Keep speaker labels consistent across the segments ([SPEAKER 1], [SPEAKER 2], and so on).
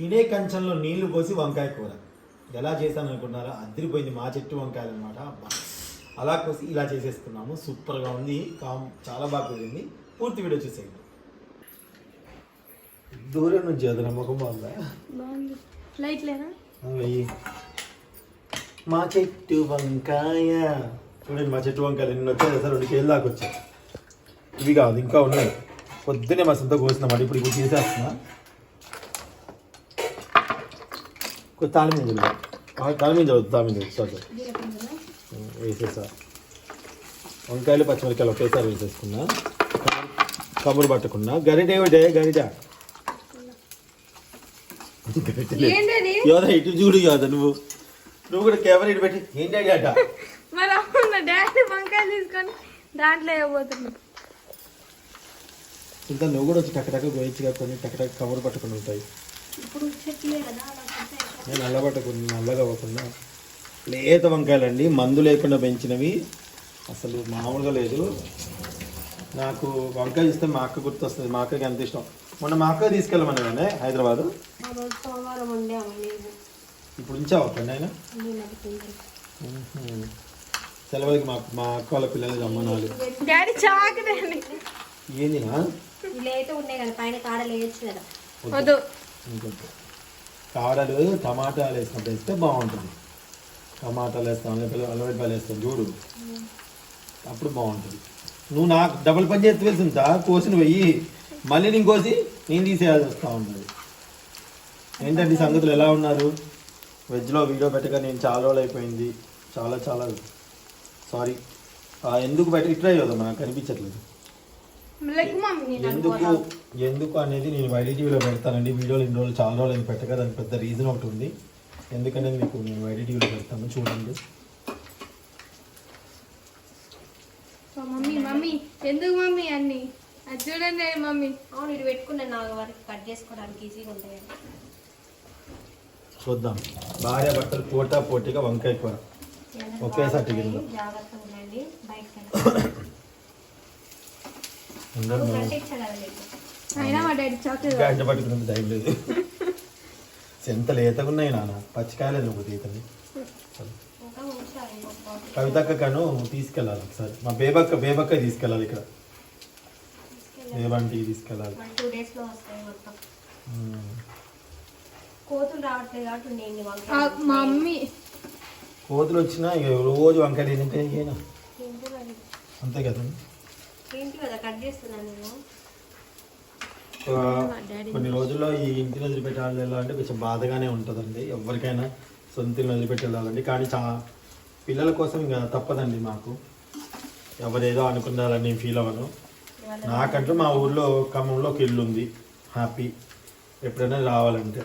[SPEAKER 1] తినే కంచంలో నీళ్ళు పోసి వంకాయ కూర. ఎలా చేశాను అనుకున్నారా అదిరిపోయింది మా చెట్టు వంకాయలు అనమాట అలా కోసి ఇలా చేసేసుకున్నాము. సూపర్గా ఉంది. కామ్ చాలా బాగా కుదిరింది. పూర్తి వీడియో చూసేయండి. దూరం నుంచి చదువు ముఖం బాగుందా?
[SPEAKER 2] లైట్ లేదా?
[SPEAKER 1] మా చెట్టు వంకాయ. చూడండి మా చెట్టు వంకాయలు ఎన్ని వచ్చాయి సార్ రెండు కేజీల దాకా వచ్చాయి. ఇవి కాదు ఇంకా ఉన్నాయి. పొద్దునే మా సొంత కోసినామాట ఇప్పుడు ఇప్పుడు చేసేస్తున్నా కొంచెం తాళమింజలు తాళమింజలు వద్దు తాళమింజలు సార్ సార్ వేసేసా వంకాయలు పచ్చిమిరకాయలు ఒకేసారి వేసేసుకున్నా కబురు పట్టకుండా గరిట ఏమిటే గరిట యోధ ఇటు చూడు యోధ నువ్వు. నువ్వు కూడా కెమెరా ఇటు పెట్టి ఏంటి అట?
[SPEAKER 2] డాడీ తీసుకొని దాంట్లో వేయబోతున్నా
[SPEAKER 1] ఇంత నువ్వు కూడా వచ్చి టక్ టక్ పోయించి కట్టుకొని టక్ టక్ కవర్ పట్టుకొని ఉంటాయి.
[SPEAKER 2] ఇప్పుడు
[SPEAKER 1] నేను నల్ల పట్టుకుని నల్లగా అవ్వకుండా లేత వంకాయలండి మందు లేకుండా పెంచినవి. అసలు మామూలుగా లేదు. నాకు వంకాయ చూస్తే మా అక్క గుర్తొస్తుంది. మా అక్కకి ఎంత ఇష్టం? మొన్న మా అక్క తీసుకెళ్ళమని కానీ హైదరాబాద్ ఇప్పుడు ఉంచావు అక్కడ ఆయన. సెలవులకి మా మా అక్క వాళ్ళ పిల్లలు
[SPEAKER 3] ఉన్నాయి కదా పైన కాడలు వేయచ్చు కదా.
[SPEAKER 2] వద్దు.
[SPEAKER 1] ఇంకొంచెం కాడలు టమాటాలు వేసినప్పుడు వేస్తే బాగుంటుంది. టమాటాలు వేస్తాం లేకపోతే అల్లవెల్లిపాయలు వేస్తాం చూడు. అప్పుడు బాగుంటుంది. నువ్వు నాకు డబుల్ పని చేసి వెళ్తుంటా కోసిన పోయి మళ్ళీ నేను కోసి నేను తీసేయాల్సి వస్తూ ఉంటుంది. ఏంటండి సంగతులు? ఎలా ఉన్నారు? వెజ్లో వీడియో పెట్టక నేను చాలా రోజులు అయిపోయింది. చాలా చాలా సారీ ఎందుకు పెట్ట? ఇట్లా కదా నాకు కనిపించట్లేదు. ఎందుకు? ఎందుకు అనేది నేను వైడిటీవీలో పెడతానండి. వీడియోలు ఇన్ని రోజులు చాలా రోజులు అయింది పెట్టక దానికి పెద్ద రీజన్ ఒకటి ఉంది. ఎందుకనేది మీకు నేను వైడిటీవీలో పెడతాను చూడండి.
[SPEAKER 2] మమ్మీ మమ్మీ ఎందుకు మమ్మీ అన్ని? అది చూడండి మమ్మీ.
[SPEAKER 3] అవును ఇటు పెట్టుకున్నాను నాకు వరకు కట్ చేసుకోవడానికి ఈజీగా ఉంటాయి.
[SPEAKER 1] చూద్దాం. భార్య భర్తలు పోటా పోటీగా వంకాయ కూర. ఒకేసారి
[SPEAKER 3] జాగ్రత్తగా ఉండండి. బయటకు వెళ్ళండి.
[SPEAKER 1] అందరూ
[SPEAKER 3] నువ్వు కట్ ఇచ్చా కదా నీకు.
[SPEAKER 2] అయినా మా డాడీ చాక్లెట్
[SPEAKER 1] గంట పట్టుకునే టైం లేదు. ఎంత లేతగా ఉన్నాయి నాన్న. పచ్చికాయలేదు నువ్వు తీతని. కవితక్క కను తీసుకెళ్ళాలి ఒకసారి. మా బేబక్క బేబక్క తీసుకెళ్ళాలి ఇక్కడ. బేబంటికి తీసుకెళ్ళాలి.
[SPEAKER 3] కోతులు
[SPEAKER 2] మా
[SPEAKER 3] వంకాయ
[SPEAKER 2] మమ్మీ
[SPEAKER 1] వచ్చినా ఇక రోజు వంకాయలు ఏంటంటే ఏనా
[SPEAKER 3] ఏంటి మరి?
[SPEAKER 1] అంతే కదా.
[SPEAKER 3] కట్ చేస్తున్నాను నేను
[SPEAKER 1] ఒక కొన్ని రోజుల్లో ఈ ఇంటిని వదిలిపెట్టి వెళ్ళాలంటే కొంచెం బాధగానే ఉంటుందండి. ఎవరికైనా సొంత ఇల్లు వదిలిపెట్టి వెళ్ళాలండి కానీ చా పిల్లల కోసం ఇంకా తప్పదండి మాకు. ఎవరేదో అనుకున్నారని నేను ఫీల్ అవ్వను. నాకంటూ మా ఊర్లో ఖమ్మంలో ఒక ఇల్లు ఉంది హ్యాపీ. ఎప్పుడైనా రావాలంటే.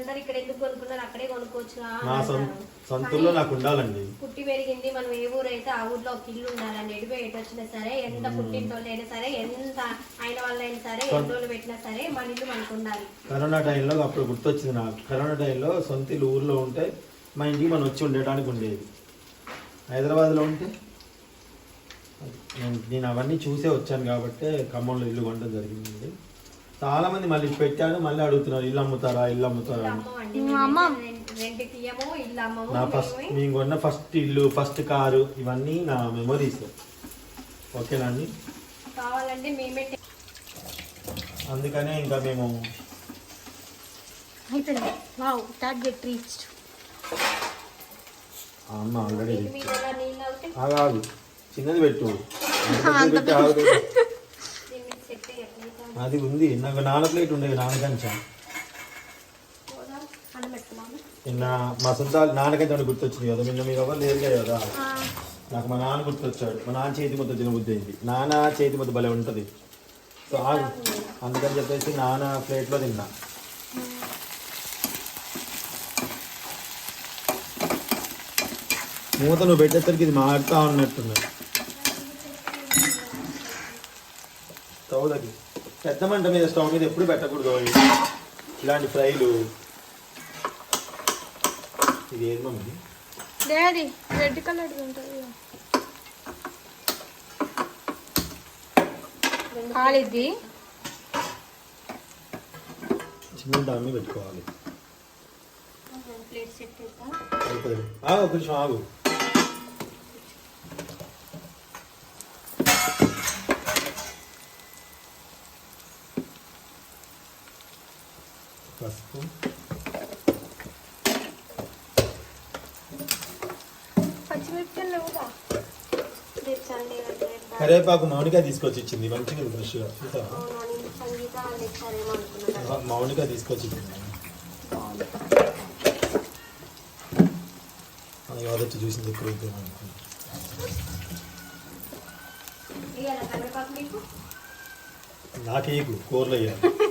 [SPEAKER 3] అంటారు ఇక్కడ ఎందుకు కొనుక్కున్నారు అక్కడే కొనుక్కోవచ్చు
[SPEAKER 1] నా సొంత సొంత ఊర్లో నాకు ఉండాలండి.
[SPEAKER 3] పుట్టి పెరిగింది మనం ఏ ఊరు అయితే ఆ ఊర్లో ఒక ఇల్లు ఉండాలని ఎడిపో ఎటు వచ్చినా సరే ఎంత పుట్టింటోళ్ళు అయినా సరే ఎంత అయిన వాళ్ళు అయినా సరే ఎన్ని రోజులు పెట్టినా సరే మన ఇల్లు మనకు ఉండాలి
[SPEAKER 1] కరోనా టైంలో అప్పుడు గుర్తొచ్చింది నాకు. కరోనా టైంలో సొంత ఇల్లు ఊర్లో ఉంటే మా ఇంటికి మనం వచ్చి ఉండడానికి ఉండేది. హైదరాబాద్లో ఉంటే నేను నేను అవన్నీ చూసే వచ్చాను కాబట్టి ఖమ్మంలో ఇల్లు కొనడం జరిగింది చాలా మంది మళ్ళీ పెట్టాను మళ్ళీ అడుగుతున్నారు ఇల్లు అమ్ముతారా ఇల్లు అమ్ముతారా? నా ఫస్ట్
[SPEAKER 3] మేమే.
[SPEAKER 1] కొన్న ఫస్ట్ ఇల్లు ఫస్ట్ కారు ఇవన్నీ నా మెమరీస్. ఓకేనా అండి? అందుకనే ఇంకా మేము అమ్మ ఆల్రెడీ చిన్నది పెట్టు అంత పెట్టి ఆగదు.
[SPEAKER 3] దీన్ని సెట్ చేయట్లేదు
[SPEAKER 1] అది ఉంది. నాకు నాన్న ప్లేట్ ఉండేది నాన్న కంచం.
[SPEAKER 3] అన్నం పెట్టుకున్నాము
[SPEAKER 1] నిన్న మా సొంత నాన్నకైతే ఒకటి గుర్తొచ్చింది కదా నిన్న మీరు ఎవరు లేరు కదా? నాకు మా నాన్న గుర్తొచ్చాడు. మా నాన్న చేతి ముద్ద తినబుద్ధి అయింది నాన్న చేతి ముద్ద భలే ఉంటుంది. సో ఆ- అందుకని చెప్పేసి నాన్న ప్లేట్లో తిన్నా. మూత నువ్వు పెట్టేసరికి ఇది మారుతా స్టవ్ దగ్గర పెద్ద మంట మీద స్టవ్ మీద ఎప్పుడు పెట్టకూడదు ఇలాంటి ఫ్రైలు. ఇది ఏది మమ్మీ?
[SPEAKER 2] డాడీ రెడ్ కలర్ ఉంటుంది కాలిద్ది
[SPEAKER 1] చిన్న దాన్ని పెట్టుకోవాలి.
[SPEAKER 3] ప్లేట్ సెట్ చేస్తా
[SPEAKER 1] అయిపోయింది. ఆగు. కరేపాకు మామిడికాయ తీసుకొచ్చి ఇచ్చింది మంచిగా ఫ్రెష్గా. చూసావా మామిడికాయ తీసుకొచ్చి ఇచ్చింది ఎవరొచ్చి చూసింది
[SPEAKER 3] మీకు?
[SPEAKER 1] నాకేకు కూరలు వేయాలి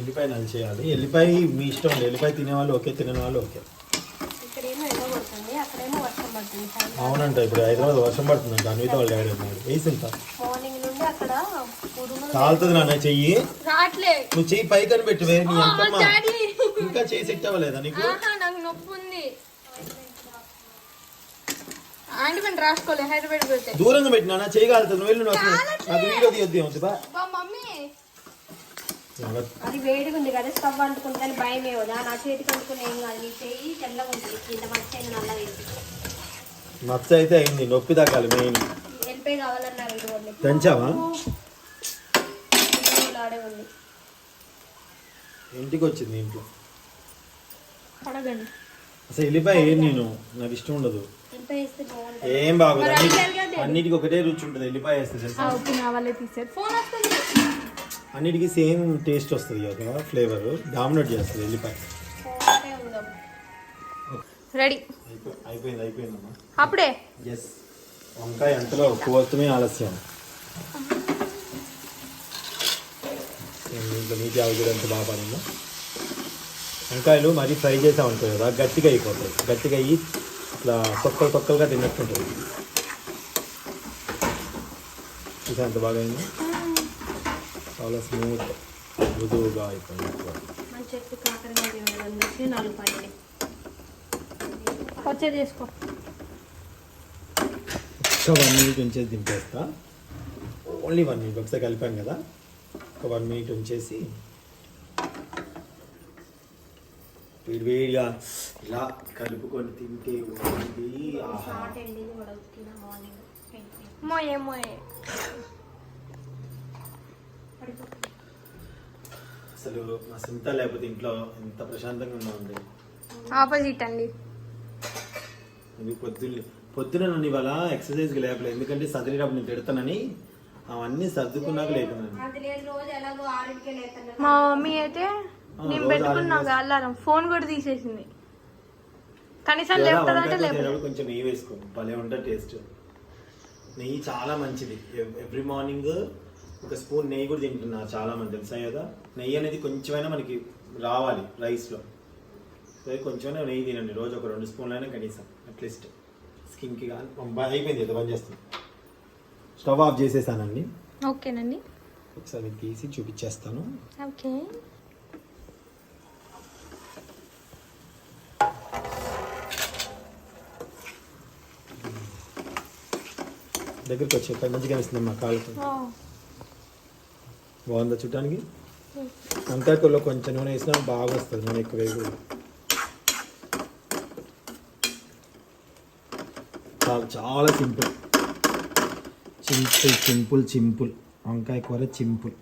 [SPEAKER 1] ఎల్లిపాయ నల్ చేయాలి. ఎల్లిపాయ మీ ఇష్టం అండి ఎల్లిపాయ తినేవాళ్ళు ఓకే తినని వాళ్ళు ఓకే అవునంట ఇప్పుడు హైదరాబాద్ వర్షం పడుతుందంట అన్విత వాళ్ళు డాడీ అన్నాడు. వేసింత కాలుతుంది నాన్న చెయ్యి. నువ్వు చెయ్యి పైకని పెట్టువే నీ
[SPEAKER 2] ఆ,
[SPEAKER 1] అంతమ్మా. ఇంకా చేయి సెట్ అవ్వలేదా నీకు?
[SPEAKER 2] ఉంది.
[SPEAKER 1] దూరంగా పెట్టినా చెయ్యి కాలుతుంది. నువ్వు వెళ్ళు నువ్వు నాకు వీడియో తీయొద్దు బా.
[SPEAKER 3] అది వేడిగా ఉంది కదా స్టవ్ అంటుకుందని భయం ఏవదా నా చేతికి అంటుకుని ఏం కాదు నీ చెయ్యి తెల్లగా ఉంటుంది ఇంత మచ్చైన నల్ల వేసి
[SPEAKER 1] మచ్చ అయితే అయింది నొప్పి తగ్గాలి మెయిన్.
[SPEAKER 3] వెళ్ళిపోయి కావాలన్నారు ఇది వాళ్ళు
[SPEAKER 1] పెంచావా?
[SPEAKER 3] ఆడే ఉంది.
[SPEAKER 1] ఇంటికి వచ్చింది ఇంట్లో.
[SPEAKER 2] కడగండి
[SPEAKER 1] అసలు వెళ్ళిపోయి ఏం నేను? నాకు ఇష్టం ఉండదు. ఏం బాగోదు. అన్నిటికి ఒకటే రుచి ఉంటుంది వెళ్ళిపోయి వేస్తే
[SPEAKER 2] ఫోన్ వస్తుంది.
[SPEAKER 1] అన్నిటికీ సేమ్ టేస్ట్ వస్తుంది కదా ఫ్లేవర్. డామినేట్ చేస్తుంది వెళ్ళిపోయి
[SPEAKER 2] రెడీ.
[SPEAKER 1] అయిపో- అయిపోయింది అయిపోయిందమ్మా.
[SPEAKER 2] అప్పుడే.
[SPEAKER 1] ఎస్ వంకాయ అంతలో కోసమే ఆలస్యం. ఇంట్లో నీటి ఆవుగడ ఎంత బాగా పడిందో. వంకాయలు మరీ ఫ్రై చేసామనుకో కదా గట్టిగా అయిపోతాయి. గట్టిగా అయ్యి ఇట్లా తొక్కలు తొక్కలుగా తిన్నట్టుంటుంది. చూసా ఎంత బాగా అయింది? చాలా స్మూత్ మృదువుగా అయిపోయింది
[SPEAKER 3] మన చెట్టు కాకరకాయ నాలుగు
[SPEAKER 2] వచ్చేది చేసుకో
[SPEAKER 1] ఒక్క వన్ మినిట్ ఉంచేసి దింపేస్తా. ఓన్లీ వన్ మినిట్ ఒకసారి కలిపాం కదా. ఒక వన్ మినిట్ ఉంచేసి. వేడి వేడిగా ఇలా కలుపుకొని తింటే ఉంది ఆహా. అసలు మా సింత లేకపోతే ఇంట్లో ఎంత ప్రశాంతంగా ఉన్నామండి.
[SPEAKER 2] ఆపోజిట్ అండి
[SPEAKER 1] ఇది పొద్దున్న పొద్దున నన్ను ఇవాళ ఎక్సర్సైజ్కి లేపలేదు. ఎందుకంటే సదిరేటప్పుడు నేను తిడతానని అవన్నీ సర్దుకున్నాక లేకున్నాను
[SPEAKER 3] లేదు
[SPEAKER 2] మా మమ్మీ అయితే నేను
[SPEAKER 1] రోజు
[SPEAKER 2] పెట్టుకున్నాక అలారం ఫోన్ కూడా తీసేసింది. కనీసం లేపుతుందంటే
[SPEAKER 1] వంకాయ
[SPEAKER 2] లేపు
[SPEAKER 1] తినేటప్పుడు కొంచెం నెయ్యి వేసుకో. భలే ఉంటుంది టేస్ట్. నెయ్యి చాలా మంచిది. ఎవ్రీ మార్నింగ్ ఒక స్పూన్ నెయ్యి కూడా తింటున్నారు చాలా మంది తెలుసా కదా నెయ్యి అనేది కొంచెమైనా మనకి రావాలి రైస్లో. సో కొంచెమైనా నెయ్యి తినండి రోజు ఒక రెండు స్పూన్లు అయినా కనీసం అట్లీస్ట్. స్కిన్కి కానీ అయిపోయింది ఇది బంద్ చేస్తాను స్టవ్ ఆఫ్ చేసేసానండి.
[SPEAKER 2] ఓకేనండి
[SPEAKER 1] ఒకసారి తీసి చూపించేస్తాను.
[SPEAKER 2] ఓకే.
[SPEAKER 1] దగ్గరికి వచ్చి మంచిగా అనిపిస్తుంది మా కాళ్ళకి బాగుందా చుట్టానికి వంకాయ కొంచెం నూనె వేసినా బాగా వస్తుంది నూనె ఎక్కువ వేయకూడదు. చాలా చాలా సింపుల్. Simple simple simple. వంకాయ కూర సింపుల్.